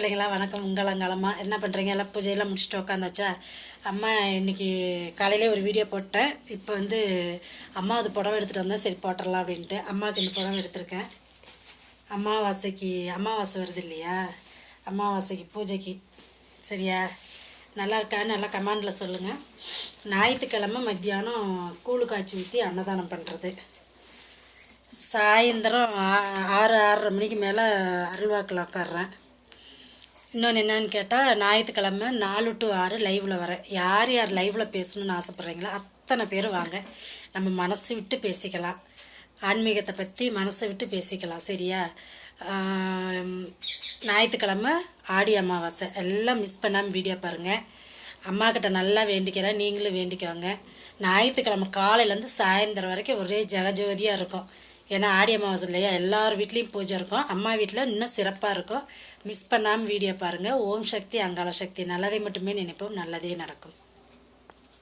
பிள்ளைங்களா வணக்கம். உங்களங்காலமாக என்ன பண்ணுறீங்க எல்லாம் பூஜையெல்லாம் முடிச்சுட்டு உக்காந்தாச்சா? அம்மா இன்னைக்கு காலையிலே ஒரு வீடியோ போட்டேன். இப்போ வந்து அம்மாவது புடவை எடுத்துகிட்டு வந்தால் சரி போட்டுடலாம் அப்படின்ட்டு. அம்மாவுக்கு இந்த புடவை எடுத்திருக்கேன். அமாவாசைக்கு அமாவாசை வருது இல்லையா? அமாவாசைக்கு பூஜைக்கு. சரியா? நல்லா இருக்கான்னு நல்லா கமாண்டில் சொல்லுங்கள் ஞாயிற்றுக்கிழமை மத்தியானம் கூழு காய்ச்சி ஊற்றி அன்னதானம் பண்ணுறது சாயந்தரம் ஆ- ஆறு ஆறரை மணிக்கு மேலே அருள்வாக்கில் உட்காடுறேன் இன்னொன்று என்னன்னு கேட்டால் ஞாயிற்றுக்கிழமை நாலு டு ஆறு லைவில் வரேன் யார் யார் லைவில் பேசணும்னு ஆசைப்பட்றீங்களோ அத்தனை பேர் வாங்க. நம்ம மனசு விட்டு பேசிக்கலாம். ஆன்மீகத்தை பற்றி மனசை விட்டு பேசிக்கலாம் சரியா? ஞாயிற்றுக்கிழமை ஆடி அமாவாசை. எல்லாம் மிஸ் பண்ணாமல் வீடியோ பாருங்கள் அம்மா கிட்ட நல்லா வேண்டிக்கிறேன் நீங்களும் வேண்டிக்கோங்க. ஞாயிற்றுக்கிழமை காலையிலேருந்து சாயந்தரம் வரைக்கும் ஒரே ஜெகஜோதியாக இருக்கும். ஏன்னா ஆடி அமாவாசை இல்லையா? எல்லார் வீட்லேயும் பூஜை இருக்கும். அம்மா வீட்டில் இன்னும் சிறப்பாக இருக்கும். மிஸ் பண்ணாமல் வீடியோ பாருங்கள் ஓம் சக்தி அங்காள சக்தி. நல்லதை மட்டுமே நினைப்போம். நல்லதே நடக்கும்.